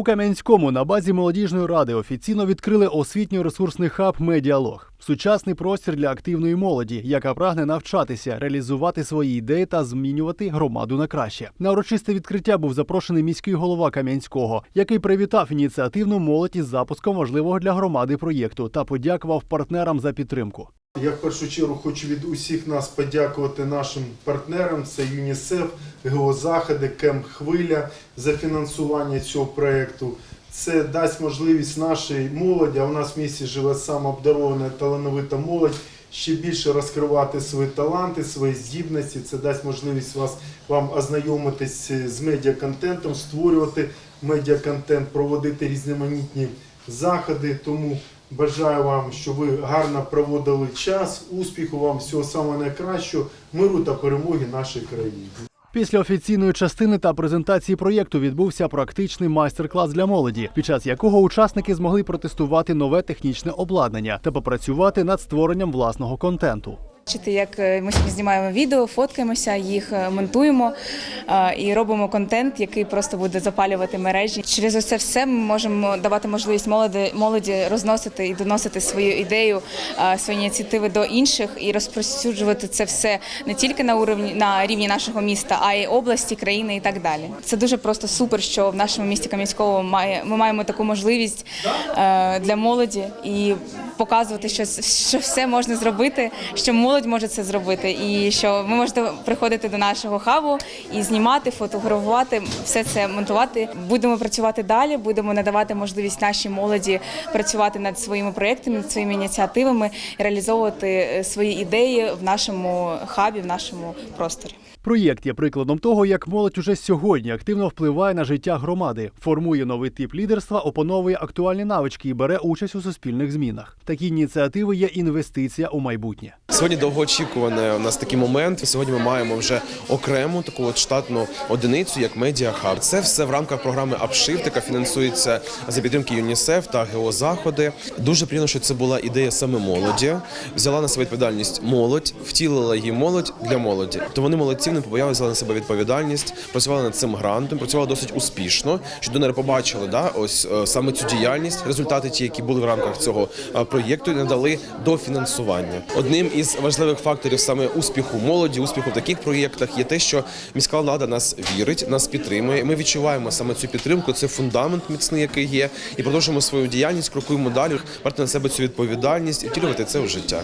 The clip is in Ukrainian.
У Кам'янському на базі молодіжної ради офіційно відкрили освітньо-ресурсний хаб Медіалог. Сучасний простір для активної молоді, яка прагне навчатися, реалізувати свої ідеї та змінювати громаду на краще. На урочисте відкриття був запрошений міський голова Кам'янського, який привітав ініціативну молодь із запуском важливого для громади проєкту та подякував партнерам за підтримку. Я в першу чергу хочу від усіх нас подякувати нашим партнерам. Це ЮНІСЕФ, Геозаходи, Кем Хвиля за фінансування цього проєкту. Це дасть можливість нашій молоді, а у нас в місті живе саме обдарована талановита молодь, ще більше розкривати свої таланти, свої здібності. Це дасть можливість вас вам ознайомитись з медіаконтентом, створювати медіаконтент, проводити різноманітні заходи. Тому бажаю вам, щоб ви гарно проводили час, успіху вам, всього самого найкращого, миру та перемоги нашій країні. Після офіційної частини та презентації проєкту відбувся практичний майстер-клас для молоді, під час якого учасники змогли протестувати нове технічне обладнання та попрацювати над створенням власного контенту. Бачити, як е, ми сьогодні знімаємо відео, фоткаємося, їх е, монтуємо е, і робимо контент, який просто буде запалювати мережі. Через це все ми можемо давати можливість молоді, молоді розносити і доносити свою ідею, свої ініціативи до інших і розпросюджувати це все не тільки на уровні на рівні нашого міста, а й області, країни і так далі. Це дуже просто супер, що в нашому місті Кам'янського має ми маємо таку можливість для молоді і показувати, що, що все можна зробити, що молодь може це зробити, і що ви можете приходити до нашого хабу і знімати, фотографувати, все це монтувати. Будемо працювати далі, будемо надавати можливість нашій молоді працювати над своїми проєктами, над своїми ініціативами, реалізовувати е, свої ідеї в нашому хабі, в нашому просторі. Проєкт є прикладом того, як молодь уже сьогодні активно впливає на життя громади, формує новий тип лідерства, опановує актуальні навички і бере участь у суспільних змінах. Такі ініціативи є інвестиція у майбутнє. Сьогодні довгоочікуваний у нас такий момент. Сьогодні ми маємо вже окрему таку от штатну одиницю, як Media Hub. Це все в рамках програми Upshift, яка фінансується за підтримки ЮНІСЕФ та Геозаходи. Дуже приємно, що це була ідея саме молоді. Взяла на себе відповідальність молодь, втілила її молодь для молоді. То вони молодці, не побоялися взяли на себе відповідальність, працювали над цим грантом, працювали досить успішно. Що донори побачили, да, ось е, саме цю діяльність, результати ті, які були в рамках цього е, проєкту, і надали до фінансування. Одним із важливих факторів саме успіху молоді, успіху в таких проєктах є те, що міська влада нас вірить, нас підтримує. Ми відчуваємо саме цю підтримку. Це фундамент міцний, який є, і продовжуємо свою діяльність, крокуємо далі, брати на себе цю відповідальність і втілювати це в життя.